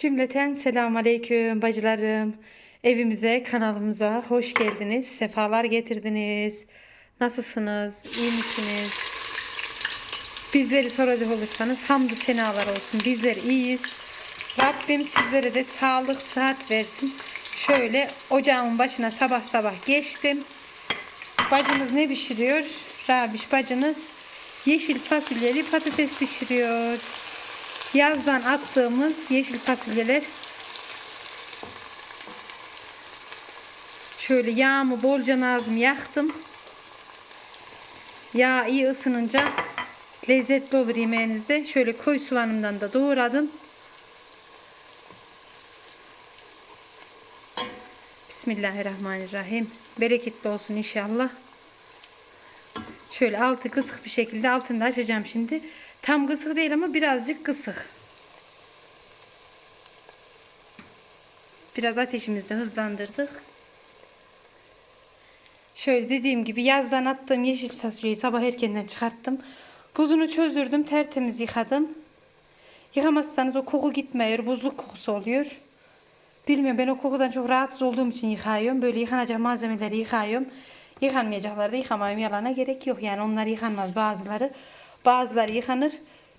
Cümleten selamun aleyküm bacılarım. Evimize, kanalımıza hoş geldiniz. Sefalar getirdiniz. Nasılsınız? İyi misiniz? Bizleri soracak olursanız hamdü senalar olsun. Bizler iyiyiz. Rabbim sizlere de sağlık, sıhhat versin. Şöyle ocağımın başına sabah sabah geçtim. Bacımız ne pişiriyor? Rabiş bacınız yeşil fasulyeli patates pişiriyor. Yazdan attığımız yeşil fasulyeler. Şöyle yağımı bolca nazım yaktım. Yağ iyi ısınınca lezzetli olur yemeğinizde. Şöyle koy soğanımdan da doğradım. Bismillahirrahmanirrahim. Bereketli olsun inşallah. Şöyle altı kısık bir şekilde altını da açacağım şimdi. Tam kısık değil ama birazcık kısık. Biraz ateşimizi de hızlandırdık. Şöyle dediğim gibi yazdan attığım yeşil fasulyeyi sabah erkenden çıkarttım. Buzunu çözdürdüm, tertemiz yıkadım. Yıkamazsanız o koku gitmiyor, buzluk kokusu oluyor. Bilmiyorum ben o kokudan çok rahatsız olduğum için yıkıyorum. Böyle yıkanacak malzemeleri yıkıyorum. Yıkanmayacakları da yıkamayım yalana gerek yok. Yani onlar yıkanmaz bazıları. Bazıları yıkanır.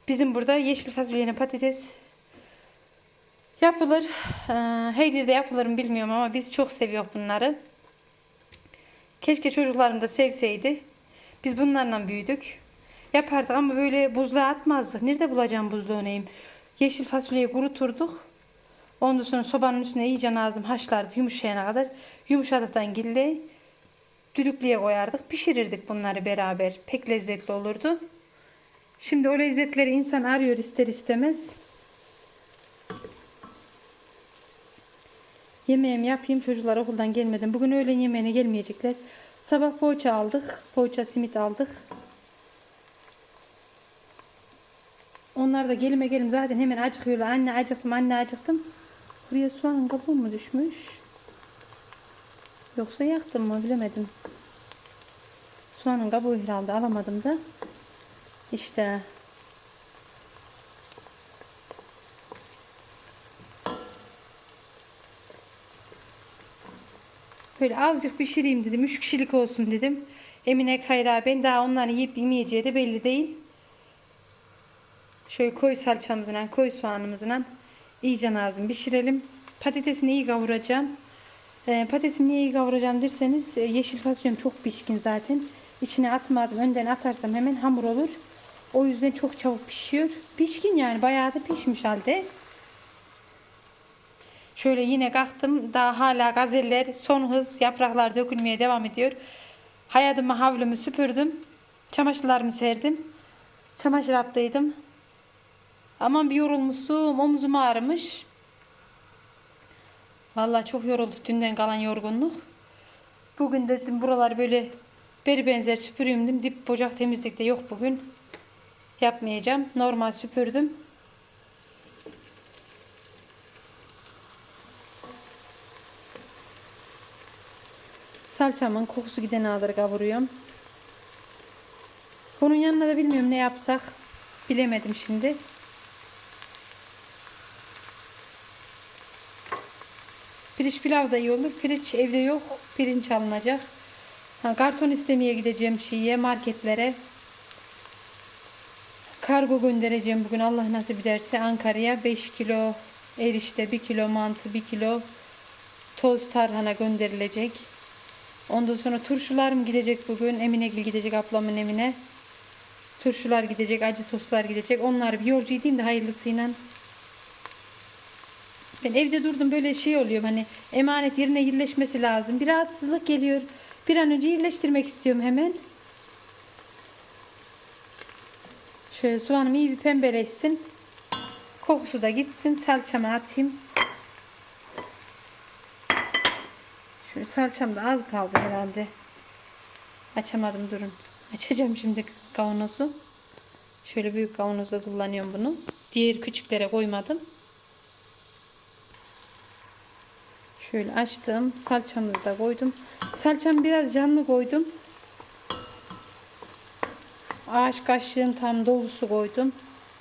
Bizim burada yeşil fasulyenin patates yapılır. Ee, yerde yapılır mı bilmiyorum ama biz çok seviyoruz bunları. Keşke çocuklarım da sevseydi. Biz bunlarla büyüdük. Yapardık ama böyle buzluğa atmazdık. Nerede bulacağım buzluğu neyim? Yeşil fasulyeyi kuruturduk. Ondan sonra sobanın üstüne iyice nazım haşlardık yumuşayana kadar. Yumuşadıktan gille düdüklüye koyardık. Pişirirdik bunları beraber. Pek lezzetli olurdu. Şimdi o lezzetleri insan arıyor ister istemez. Yemeğimi yapayım çocuklar okuldan gelmeden. Bugün öğlen yemeğine gelmeyecekler. Sabah poğaça aldık. Poğaça simit aldık. Onlar da gelime gelim zaten hemen acıkıyorlar. Anne acıktım, anne acıktım. Buraya soğanın kabuğu mu düşmüş? Yoksa yaktım mı bilemedim. Soğanın kabuğu herhalde alamadım da. İşte. Böyle azıcık pişireyim dedim. Üç kişilik olsun dedim. Emine Kayra ben daha onları yiyip yemeyeceği de belli değil. Şöyle koy salçamızla, koy soğanımızla iyice lazım pişirelim. Patatesini iyi kavuracağım. Ee, patatesini niye iyi kavuracağım derseniz e, yeşil fasulyem çok pişkin zaten. İçine atmadım. Önden atarsam hemen hamur olur. O yüzden çok çabuk pişiyor. Pişkin yani bayağı da pişmiş halde. Şöyle yine kalktım. Daha hala gazeller son hız yapraklar dökülmeye devam ediyor. Hayatımı havlumu süpürdüm. Çamaşırlarımı serdim. Çamaşır attıydım. Aman bir yorulmuşum. Omzum ağrımış. Vallahi çok yorulduk dünden kalan yorgunluk. Bugün dedim buralar böyle beri benzer süpüreyim dedim. Dip bocak temizlikte yok bugün. Yapmayacağım. Normal süpürdüm. Salçamın kokusu gidene kadar kavuruyorum. Bunun yanına da bilmiyorum ne yapsak. Bilemedim şimdi. Pirinç pilav da iyi olur. Pirinç evde yok. Pirinç alınacak. Ha, karton istemeye gideceğim şeye marketlere. Kargo göndereceğim bugün Allah nasip ederse Ankara'ya 5 kilo erişte, 1 kilo mantı, 1 kilo toz tarhana gönderilecek. Ondan sonra turşularım gidecek bugün. Eminegil gidecek ablamın evine. Turşular gidecek, acı soslar gidecek. Onlar bir yolcu edeyim de hayırlısıyla. Ben evde durdum böyle şey oluyor hani emanet yerine yerleşmesi lazım. Bir rahatsızlık geliyor. Bir an önce yerleştirmek istiyorum hemen. Şöyle soğanım iyi bir pembeleşsin. Kokusu da gitsin. Salçamı atayım. Şöyle salçam da az kaldı herhalde. Açamadım durun. Açacağım şimdi kavanozu. Şöyle büyük kavanozda kullanıyorum bunu. Diğer küçüklere koymadım. Şöyle açtım. Salçamızı da koydum. Salçamı biraz canlı koydum. Ağaç kaşığın tam dolusu koydum.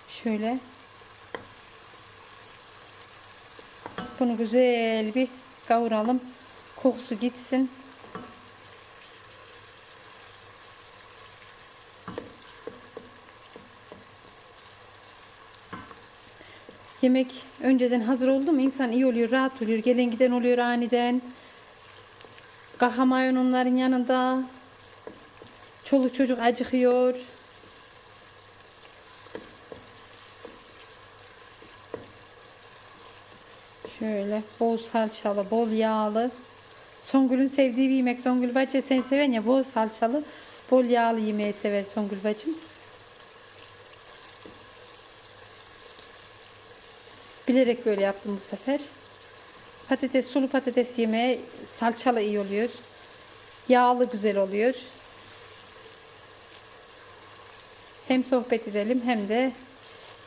Şöyle. Bunu güzel bir kavuralım. Kokusu gitsin. Yemek önceden hazır oldu mu insan iyi oluyor, rahat oluyor. Gelen giden oluyor aniden. Kalkamayın onların yanında. Çoluk çocuk acıkıyor. Şöyle bol salçalı, bol yağlı. Songül'ün sevdiği bir yemek. Songül bacı sen seven ya bol salçalı, bol yağlı yemeği sever Songül bacım. Bilerek böyle yaptım bu sefer. Patates, sulu patates yemeği salçalı iyi oluyor. Yağlı güzel oluyor. Hem sohbet edelim hem de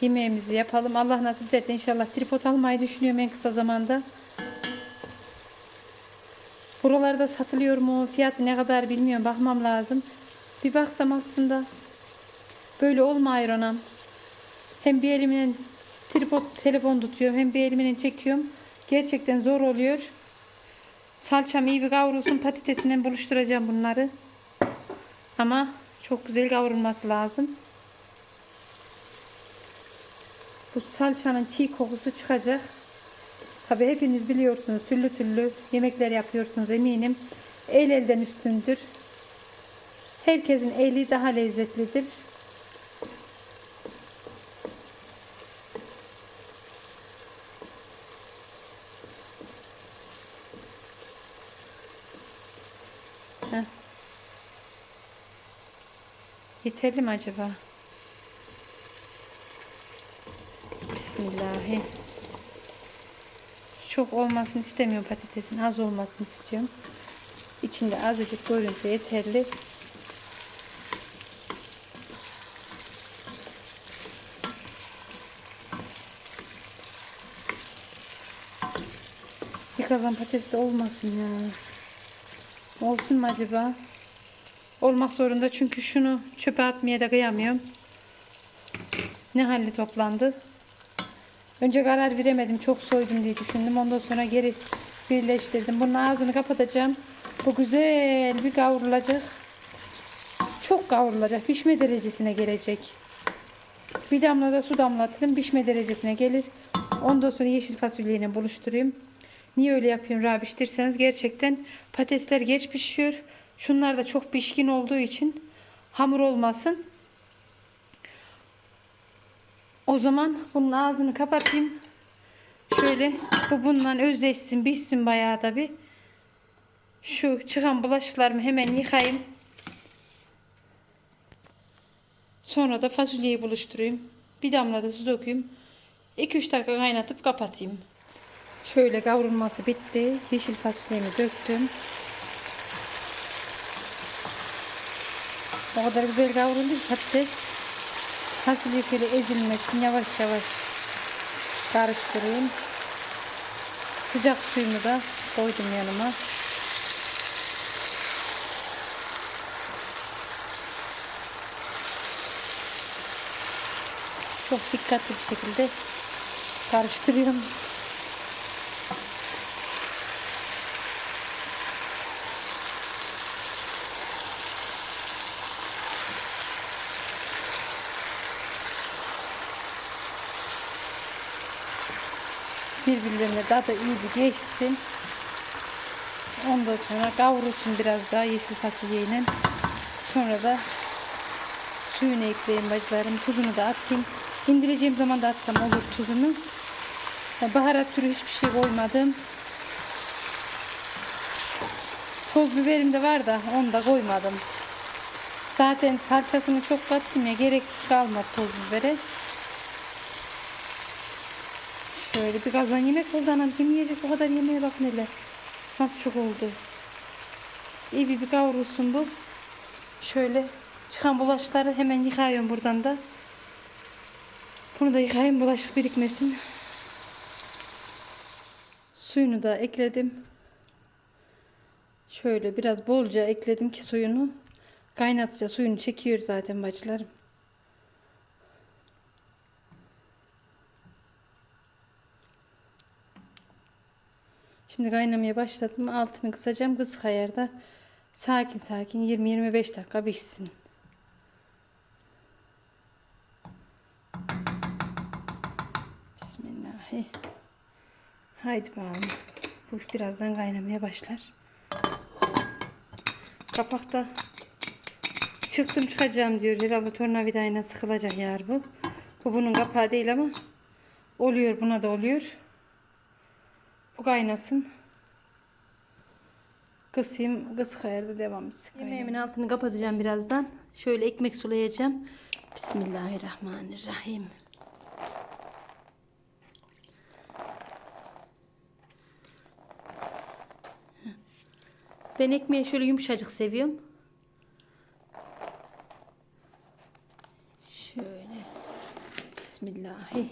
yemeğimizi yapalım. Allah nasip ederse inşallah tripod almayı düşünüyorum en kısa zamanda. Buralarda satılıyor mu? Fiyatı ne kadar bilmiyorum. Bakmam lazım. Bir baksam aslında böyle olmuyor anam. Hem bir elimle tripod telefon tutuyorum hem bir elimle çekiyorum. Gerçekten zor oluyor. Salçam iyi bir kavrulsun. Patatesinden buluşturacağım bunları. Ama çok güzel kavrulması lazım. Bu salçanın çiğ kokusu çıkacak. Tabi hepiniz biliyorsunuz türlü türlü yemekler yapıyorsunuz eminim. El elden üstündür. Herkesin eli daha lezzetlidir. Heh. Yeterli mi acaba? Bismillahi. Çok olmasını istemiyorum patatesin. Az olmasını istiyorum. İçinde azıcık görünse yeterli. Bir kazan patates de olmasın ya. Olsun mu acaba? Olmak zorunda çünkü şunu çöpe atmaya da kıyamıyorum. Ne halde toplandı? Önce karar veremedim. Çok soydum diye düşündüm. Ondan sonra geri birleştirdim. Bunun ağzını kapatacağım. Bu güzel bir kavrulacak. Çok kavrulacak. Pişme derecesine gelecek. Bir damla da su damlatırım. Pişme derecesine gelir. Ondan sonra yeşil fasulyeyle buluşturayım. Niye öyle yapıyorum Rabiş gerçekten patatesler geç pişiyor. Şunlar da çok pişkin olduğu için hamur olmasın. O zaman bunun ağzını kapatayım. Şöyle bu bundan özleşsin, pişsin bayağı da bir. Şu çıkan bulaşıklarımı hemen yıkayayım. Sonra da fasulyeyi buluşturayım. Bir damla da su dökeyim. 2-3 dakika kaynatıp kapatayım. Şöyle kavrulması bitti. Yeşil fasulyemi döktüm. O kadar güzel kavruldu patates. Fasulye şöyle ezilmesin. Yavaş yavaş karıştırayım. Sıcak suyumu da koydum yanıma. Çok dikkatli bir şekilde karıştırıyorum. Birbirlerine tadı iyi bir geçsin. Ondan sonra kavrulsun biraz daha yeşil fasulyeyle. Sonra da suyunu ekleyeyim bacılarım. Tuzunu da atayım. İndireceğim zaman da atsam olur tuzunu. Baharat türü hiçbir şey koymadım. Toz biberim de var da onu da koymadım. Zaten salçasını çok kattım ya gerek kalmadı toz bibere. Şöyle bir kazan yemek oldu anam. Kim yiyecek o kadar yemeğe bak neler. Nasıl çok oldu. İyi bir, bir kavrulsun bu. Şöyle çıkan bulaşıkları hemen yıkayıyorum buradan da. Bunu da yıkayayım bulaşık birikmesin. Suyunu da ekledim. Şöyle biraz bolca ekledim ki suyunu. Kaynatınca suyunu çekiyor zaten bacılarım. Şimdi kaynamaya başladım. Altını kısacağım. Kısık ayarda sakin sakin 20-25 dakika pişsin. Bismillah. Haydi bakalım. Bu birazdan kaynamaya başlar. Kapakta çıktım çıkacağım diyor. Herhalde tornavidayla sıkılacak yer bu. Bu bunun kapağı değil ama oluyor. Buna da oluyor. Bu kaynasın. Kısayım, kısık ayarda devam etsin. Yemeğimin altını kapatacağım birazdan. Şöyle ekmek sulayacağım. Bismillahirrahmanirrahim. Ben ekmeği şöyle yumuşacık seviyorum. Şöyle. Bismillahi.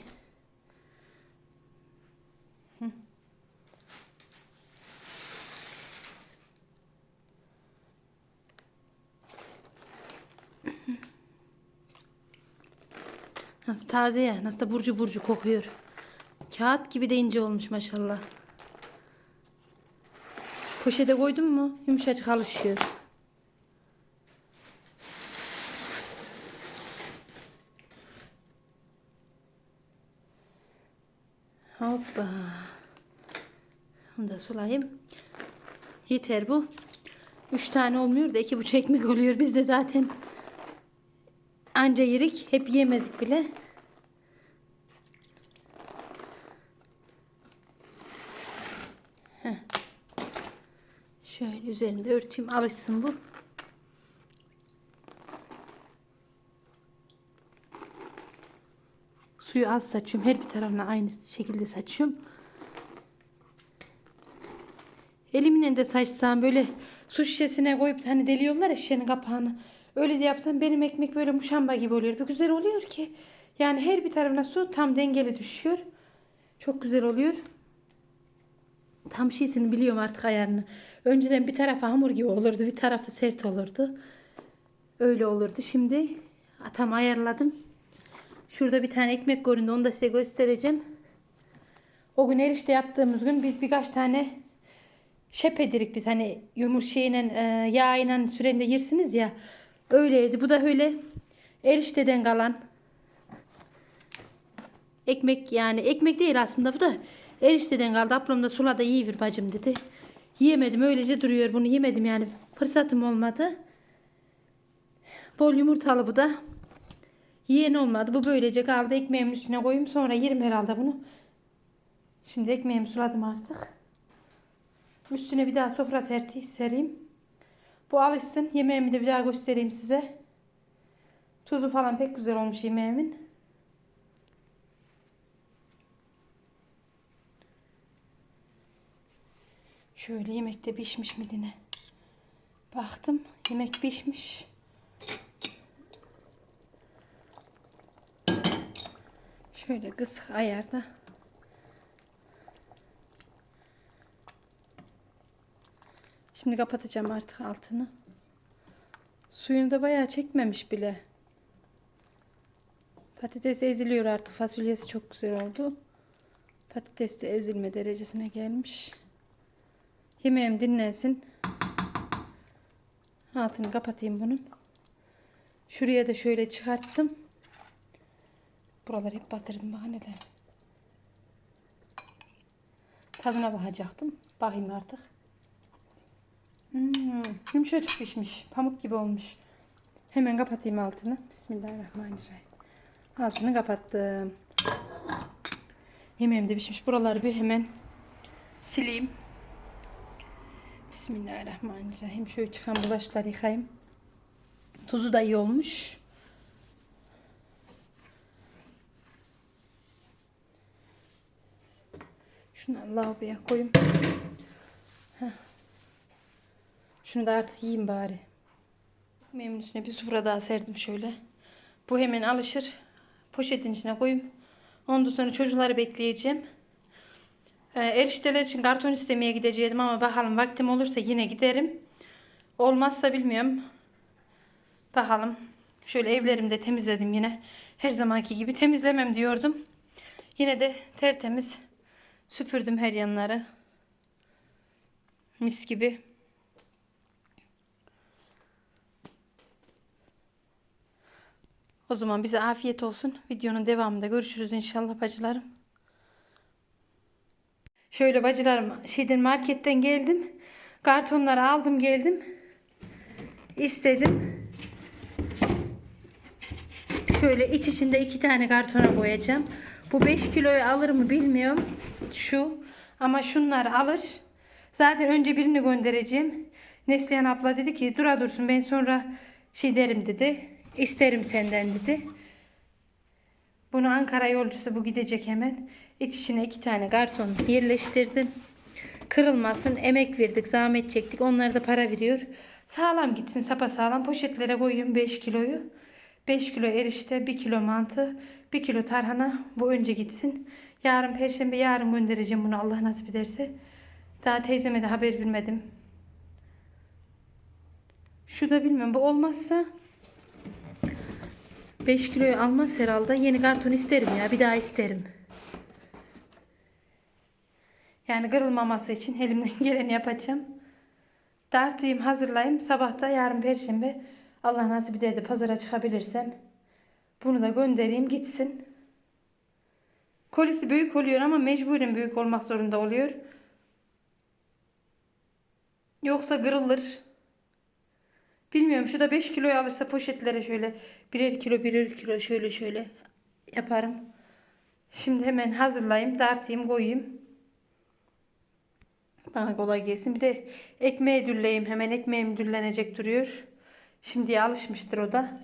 Nasıl taze ya. Nasıl da burcu burcu kokuyor. Kağıt gibi de ince olmuş maşallah. Poşete koydun mu yumuşacık alışıyor. Hoppa. Onu da sulayayım. Yeter bu. Üç tane olmuyor da iki buçuk ekmek oluyor. Biz de zaten anca yerik. Hep yemezik bile. Şöyle üzerinde örteyim alışsın bu. Suyu az saçıyorum. Her bir tarafına aynı şekilde saçıyorum. Elimle de saçsam böyle su şişesine koyup hani deliyorlar ya şişenin kapağını. Öyle de yapsam benim ekmek böyle muşamba gibi oluyor. Bir güzel oluyor ki. Yani her bir tarafına su tam dengeli düşüyor. Çok güzel oluyor. Tam şeysini biliyorum artık ayarını. Önceden bir tarafı hamur gibi olurdu. Bir tarafı sert olurdu. Öyle olurdu. Şimdi tam ayarladım. Şurada bir tane ekmek göründü. Onu da size göstereceğim. O gün erişte yaptığımız gün biz birkaç tane şep edirik biz. Hani yumur şeyle e, sürende yersiniz ya. Öyleydi. Bu da öyle erişteden kalan ekmek yani ekmek değil aslında bu da erişteden kaldı. Ablam da sulada yiyiver bacım dedi. Yiyemedim öylece duruyor bunu yemedim yani fırsatım olmadı. Bol yumurtalı bu da. Yiyen olmadı. Bu böylece kaldı. Ekmeğimin üstüne koyayım. Sonra yerim herhalde bunu. Şimdi ekmeğimi suladım artık. Üstüne bir daha sofra serti, sereyim. Bu alışsın. Yemeğimi de bir daha göstereyim size. Tuzu falan pek güzel olmuş yemeğimin. Şöyle yemekte pişmiş mi yine? Baktım yemek pişmiş. Şöyle kısık ayarda. Şimdi kapatacağım artık altını. Suyunu da bayağı çekmemiş bile. Patates eziliyor artık. Fasulyesi çok güzel oldu. Patates de ezilme derecesine gelmiş. Yemeğim dinlensin. Altını kapatayım bunun. Şuraya da şöyle çıkarttım. Buraları hep batırdım bak neler. Tadına bakacaktım. Bakayım artık. Hmm, yumuşacık pişmiş. Pamuk gibi olmuş. Hemen kapatayım altını. Bismillahirrahmanirrahim. Altını kapattım. Yemeğim de pişmiş. Buraları bir hemen sileyim. Bismillahirrahmanirrahim. Şöyle çıkan bulaşları yıkayayım. Tuzu da iyi olmuş. Şunu lavaboya koyayım. Heh. Şunu da artık yiyeyim bari. Ekmeğimin üstüne bir sufra daha serdim şöyle. Bu hemen alışır. Poşetin içine koyayım. Ondan sonra çocukları bekleyeceğim. Ee, erişteler için karton istemeye gideceğim ama bakalım vaktim olursa yine giderim. Olmazsa bilmiyorum. Bakalım. Şöyle evlerimi de temizledim yine. Her zamanki gibi temizlemem diyordum. Yine de tertemiz süpürdüm her yanları. Mis gibi. O zaman bize afiyet olsun. Videonun devamında görüşürüz inşallah bacılarım. Şöyle bacılarım şeyden marketten geldim. Kartonları aldım geldim. İstedim. Şöyle iç içinde iki tane kartona koyacağım. Bu 5 kiloyu alır mı bilmiyorum. Şu. Ama şunlar alır. Zaten önce birini göndereceğim. Neslihan abla dedi ki dura dursun ben sonra şey derim dedi. İsterim senden dedi. Bunu Ankara yolcusu bu gidecek hemen. İç içine iki tane karton yerleştirdim. Kırılmasın. Emek verdik, zahmet çektik. Onlar da para veriyor. Sağlam gitsin, sapa sağlam. Poşetlere koyuyorum 5 kiloyu. 5 kilo erişte, 1 kilo mantı, 1 kilo tarhana. Bu önce gitsin. Yarın perşembe yarın göndereceğim bunu Allah nasip ederse. Daha teyzeme de haber vermedim. Şu da bilmiyorum. Bu olmazsa 5 kiloyu almaz herhalde. Yeni karton isterim ya. Bir daha isterim. Yani kırılmaması için elimden geleni yapacağım. Dartayım hazırlayayım. Sabahta yarın perşembe Allah nasip eder de pazara çıkabilirsem bunu da göndereyim gitsin. Kolisi büyük oluyor ama mecburen büyük olmak zorunda oluyor. Yoksa kırılır. Bilmiyorum şu da 5 kiloyu alırsa poşetlere şöyle birer kilo birer kilo şöyle şöyle yaparım. Şimdi hemen hazırlayayım, dartayım, koyayım. Bana kolay gelsin. Bir de ekmeği dülleyeyim. Hemen ekmeğim düllenecek duruyor. Şimdiye alışmıştır o da.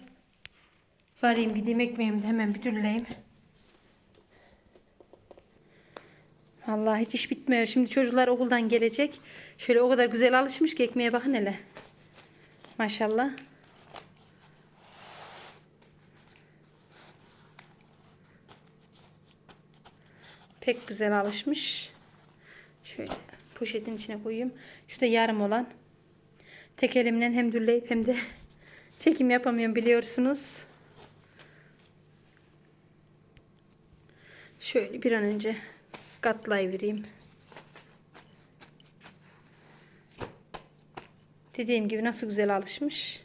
Varayım gideyim ekmeğimi de hemen bir dülleyeyim. Vallahi hiç iş bitmiyor. Şimdi çocuklar okuldan gelecek. Şöyle o kadar güzel alışmış ki ekmeğe bakın hele. Maşallah. Pek güzel alışmış. Şöyle poşetin içine koyayım. Şu da yarım olan. Tek elimle hem dülleyip hem de çekim yapamıyorum biliyorsunuz. Şöyle bir an önce katlayıvereyim. Dediğim gibi nasıl güzel alışmış.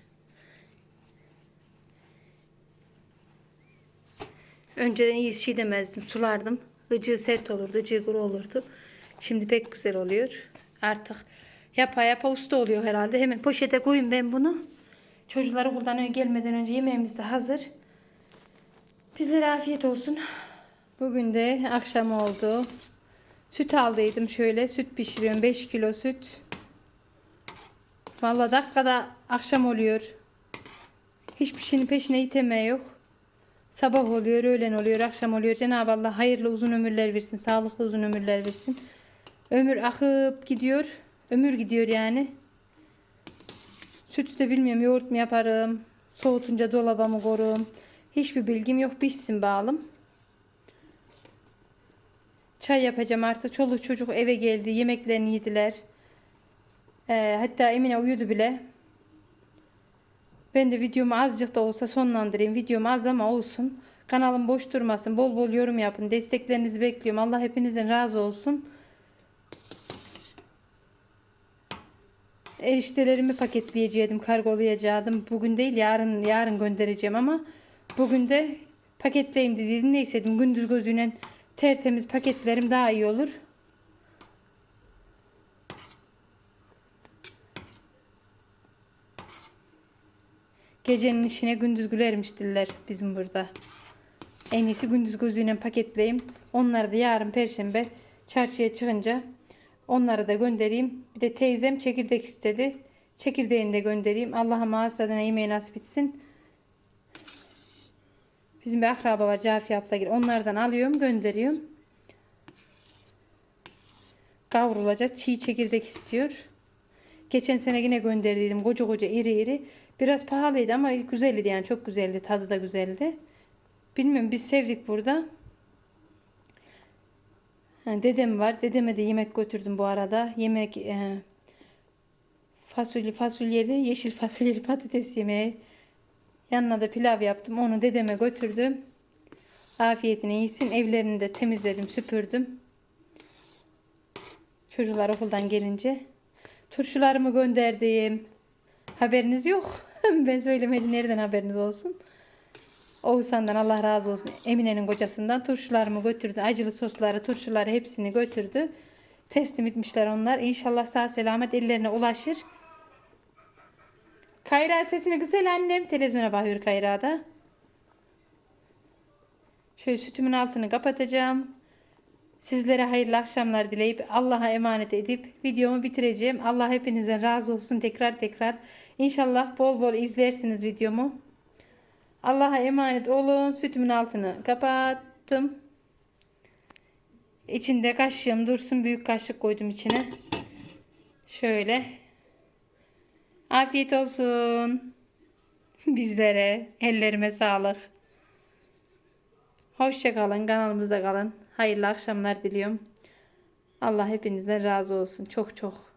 Önceden iyi şey demezdim. Sulardım. Gıcığı sert olurdu. Gıcığı kuru olurdu. Şimdi pek güzel oluyor. Artık yapa yapa usta oluyor herhalde. Hemen poşete koyayım ben bunu. Çocuklar okuldan gelmeden önce yemeğimiz de hazır. Bizlere afiyet olsun. Bugün de akşam oldu. Süt aldıydım şöyle. Süt pişiriyorum. 5 kilo süt. Vallahi dakikada akşam oluyor. Hiçbir şeyin peşine iteme yok. Sabah oluyor, öğlen oluyor, akşam oluyor. Cenab-ı Allah hayırlı uzun ömürler versin, sağlıklı uzun ömürler versin. Ömür akıp gidiyor. Ömür gidiyor yani. Sütü de bilmiyorum yoğurt mu yaparım. Soğutunca dolaba mı korum. Hiçbir bilgim yok. Pişsin bağlım. Çay yapacağım artık. Çoluk çocuk eve geldi. Yemeklerini yediler. Ee, hatta Emine uyudu bile. Ben de videomu azıcık da olsa sonlandırayım. Videom az ama olsun. Kanalım boş durmasın. Bol bol yorum yapın. Desteklerinizi bekliyorum. Allah hepinizden razı olsun. Eriştelerimi paketleyeceğim, kargolayacaktım. Bugün değil, yarın yarın göndereceğim ama bugün de paketleyeyim dedim. Ne istedim? Gündüz gözüyle tertemiz paketlerim daha iyi olur. Gecenin işine gündüz gülermiş diller bizim burada. En iyisi gündüz gözüyle paketleyeyim. Onları da yarın perşembe çarşıya çıkınca onları da göndereyim. Bir de teyzem çekirdek istedi. Çekirdeğini de göndereyim. Allah'a mağazadına yemeği nasip etsin. Bizim bir akraba var Cafi abla Onlardan alıyorum gönderiyorum. Kavrulacak çiğ çekirdek istiyor. Geçen sene yine gönderdim. Koca koca iri iri. Biraz pahalıydı ama güzeldi yani çok güzeldi. Tadı da güzeldi. Bilmiyorum biz sevdik burada. Ha, dedem var. Dedeme de yemek götürdüm bu arada. Yemek e, fasulye fasulyeli, yeşil fasulyeli patates yemeği. Yanına da pilav yaptım. Onu dedeme götürdüm. Afiyetine iyisin. Evlerini de temizledim, süpürdüm. Çocuklar okuldan gelince. Turşularımı gönderdim. Haberiniz yok. ben söylemedi nereden haberiniz olsun. Oğuzhan'dan Allah razı olsun. Emine'nin kocasından turşularımı götürdü. Acılı sosları, turşuları hepsini götürdü. Teslim etmişler onlar. İnşallah sağ selamet ellerine ulaşır. Kayra sesini güzel annem. Televizyona bakıyor Kayra da. Şöyle sütümün altını kapatacağım. Sizlere hayırlı akşamlar dileyip Allah'a emanet edip videomu bitireceğim. Allah hepinizden razı olsun tekrar tekrar. İnşallah bol bol izlersiniz videomu. Allah'a emanet olun. Sütümün altını kapattım. İçinde kaşığım dursun. Büyük kaşık koydum içine. Şöyle. Afiyet olsun. Bizlere. Ellerime sağlık. Hoşça kalın. Kanalımızda kalın. Hayırlı akşamlar diliyorum. Allah hepinizden razı olsun. Çok çok.